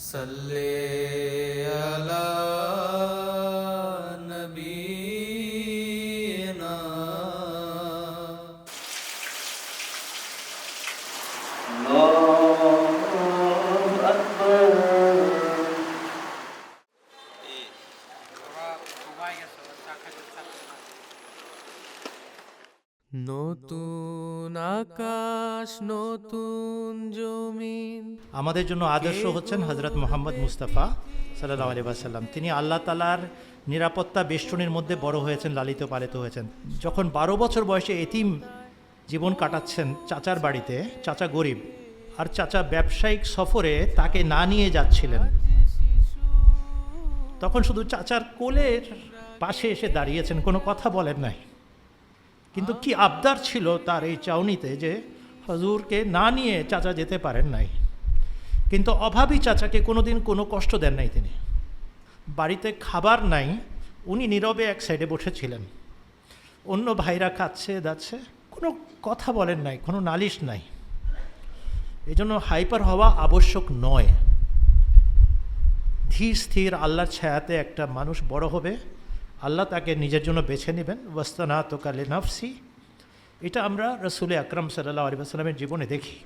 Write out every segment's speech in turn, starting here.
صل على নতুন আকাশ নতুন জমিন। আমাদের জন্য আদর্শ হচ্ছেন হজরত মোহাম্মদ মুস্তাফা সাল্লাহ আলী সাল্লাম তিনি আল্লাহ তালার নিরাপত্তা বেষ্টনীর মধ্যে বড় হয়েছেন লালিত পালিত হয়েছেন। যখন বারো বছর বয়সে এতিম জীবন কাটাচ্ছেন চাচার বাড়িতে চাচা গরিব আর চাচা ব্যবসায়িক সফরে তাকে না নিয়ে যাচ্ছিলেন তখন শুধু চাচার কোলের পাশে এসে দাঁড়িয়েছেন কোনো কথা বলেন নাই। কিন্তু কি আবদার ছিল তার এই চাউনিতে যে হজুরকে না নিয়ে চাচা যেতে পারেন নাই? কিন্তু অভাবী চাচাকে কোনোদিন কোনো কষ্ট দেন নাই তিনি। বাড়িতে খাবার নাই, উনি নীরবে এক সাইডে বসেছিলেন। অন্য ভাইরা খাচ্ছে যাচ্ছে কোনো কথা বলেন নাই, কোনো নালিশ নাই। এই জন্য হাইপার হওয়া আবশ্যক নয়। ধীর স্থির আল্লাহর ছায়াতে একটা মানুষ বড় হবে আল্লাহ তাকে নিজের জন্য বেছে নেবেন। ওয়াস্তানা তোকালে নাফসি এটা আমরা রসুল আকরম সাল্লাহ আলী সাল্লামের জীবনে দেখি।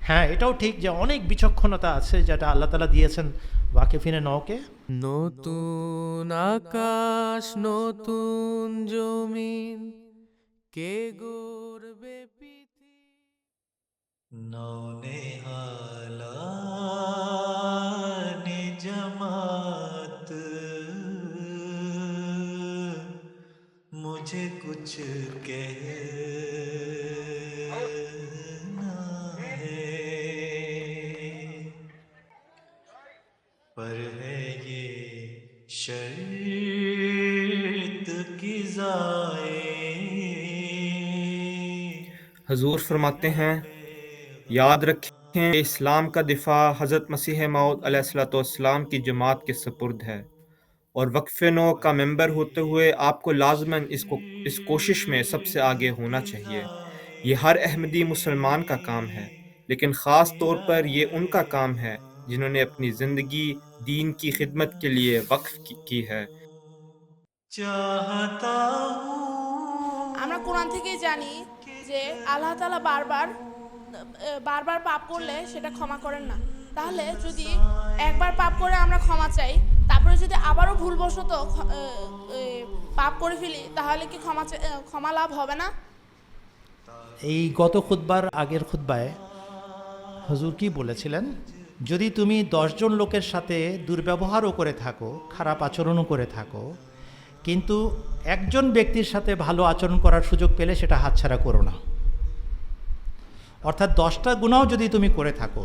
হ্যাঁ এটাও ঠিক যে অনেক বিচক্ষণতা আছে যেটা আল্লাহ তালা দিয়েছেন ওয়াকিফিনে নওকে। নতুন আকাশ নতুন জমিন কে গড়বে পৃথিবী? नौने مجھے کچھ کہنا ہے۔ پر ہے یہ شرط کی ضائع حضور فرماتے ہیں، یاد رکھیں اسلام کا دفاع حضرت مسیح موت علیہ السلام کی جماعت کے سپرد ہے۔ اور وقف نو کا ممبر ہوتے ہوئے آپ کو لازماً اس کو اس کوشش میں سب سے آگے ہونا چاہیے۔ یہ ہر احمدی مسلمان کا کام ہے لیکن خاص طور پر یہ ان کا کام ہے جنہوں نے اپنی زندگی دین کی خدمت کے لیے وقف کی ہے۔ چاہتا ہوں আমরা কোরআন থেকেই জানি যে আল্লাহ তাআলা বারবার বারবার পাপ করলে সেটা ক্ষমা করেন না। তাহলে যদি একবার পাপ করে আমরা ক্ষমা চাই তারপরে যদি আবারও ভুলবশত পাপ করে ফেলি, তাহলে কি ক্ষমা ক্ষমা লাভ হবে না? এই গত খুদ্বার আগের খুদ্বায় হজুর কি বলেছিলেন? যদি তুমি দশজন লোকের সাথে দুর্ব্যবহারও করে থাকো, খারাপ আচরণও করে থাকো, কিন্তু একজন ব্যক্তির সাথে ভালো আচরণ করার সুযোগ পেলে সেটা হাতছাড়া করো না। অর্থাৎ দশটা গুণাও যদি তুমি করে থাকো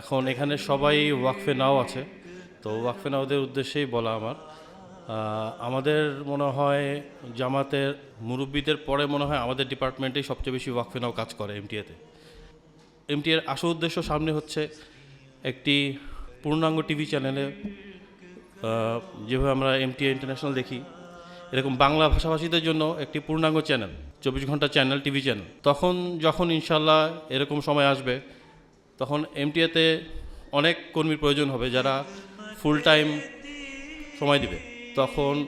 এখন এখানে সবাই ওয়াকফে নাও আছে। তো ওয়াকফে নাওদের উদ্দেশ্যেই বলা আমার। আমাদের মনে হয় জামাতের মুরব্বীদের পরে মনে হয় আমাদের ডিপার্টমেন্টেই সবচেয়ে বেশি ওয়াকফে নাও কাজ করে এমটিএতে। এমটিএর আসল উদ্দেশ্য সামনে হচ্ছে একটি পূর্ণাঙ্গ টিভি চ্যানেলে যেভাবে আমরা এমটিএ ইন্টারন্যাশনাল দেখি, এরকম বাংলা ভাষাভাষীদের জন্য একটি পূর্ণাঙ্গ চ্যানেল, চব্বিশ ঘণ্টা চ্যানেল, টিভি চ্যানেল। তখন যখন ইনশাল্লাহ এরকম সময় আসবে তখন এমটিএতে অনেক কর্মীর প্রয়োজন হবে যারা ফুল টাইম সময় দিবে। তখন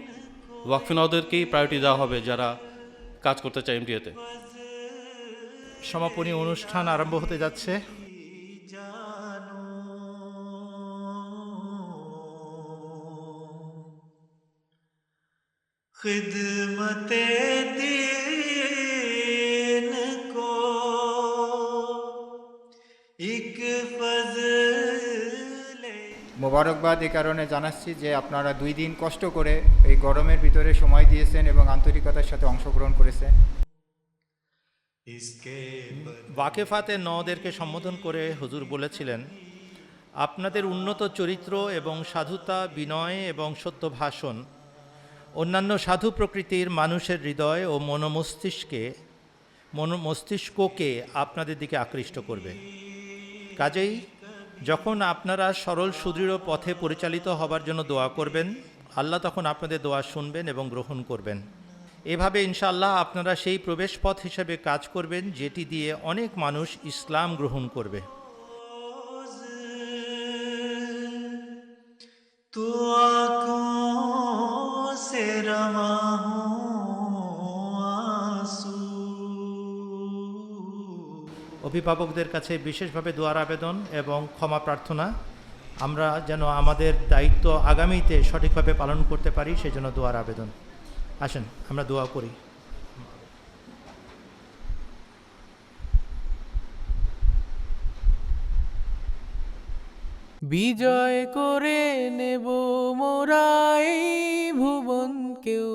ওয়াকফিনাওদেরকেই প্রায়োরিটি দেওয়া হবে যারা কাজ করতে চায় এমটিএতে সমাপনী অনুষ্ঠান আরম্ভ হতে যাচ্ছে। খিদমতে دین মোবারকবাদ এ কারণে জানাচ্ছি যে আপনারা দুই দিন কষ্ট করে এই গরমের ভিতরে সময় দিয়েছেন এবং আন্তরিকতার সাথে অংশগ্রহণ করেছেন। ওয়াকেফাতে নদেরকে সম্বোধন করে হুজুর বলেছিলেন, আপনাদের উন্নত চরিত্র এবং সাধুতা, বিনয় এবং সত্য ভাষণ, অন্যান্য সাধু প্রকৃতির মানুষের হৃদয় ও মনোমস্তিষ্কে মন মস্তিষ্ককে আপনাদের দিকে আকৃষ্ট করবে। কাজেই যখন আপনারা সরল সুদৃঢ় পথে পরিচালিত হবার জন্য দোয়া করবেন আল্লাহ তখন আপনাদের দোয়া শুনবেন এবং গ্রহণ করবেন এভাবে ইনশাআল্লাহ আপনারা সেই প্রবেশ পথ হিসেবে কাজ করবেন যেটি দিয়ে অনেক মানুষ ইসলাম গ্রহণ করবে तू आंखों से रवा অভিভাবকদের কাছে বিশেষভাবে দোয়ার আবেদন এবং ক্ষমা প্রার্থনা। আমরা যেন আমাদের দায়িত্ব আগামীতে সঠিকভাবে পালন করতে পারি, সেজন্য দোয়ার আবেদন। আসেন, আমরা দোয়া করি। বিজয় করে নেব মোরাই ভুবন কেউ।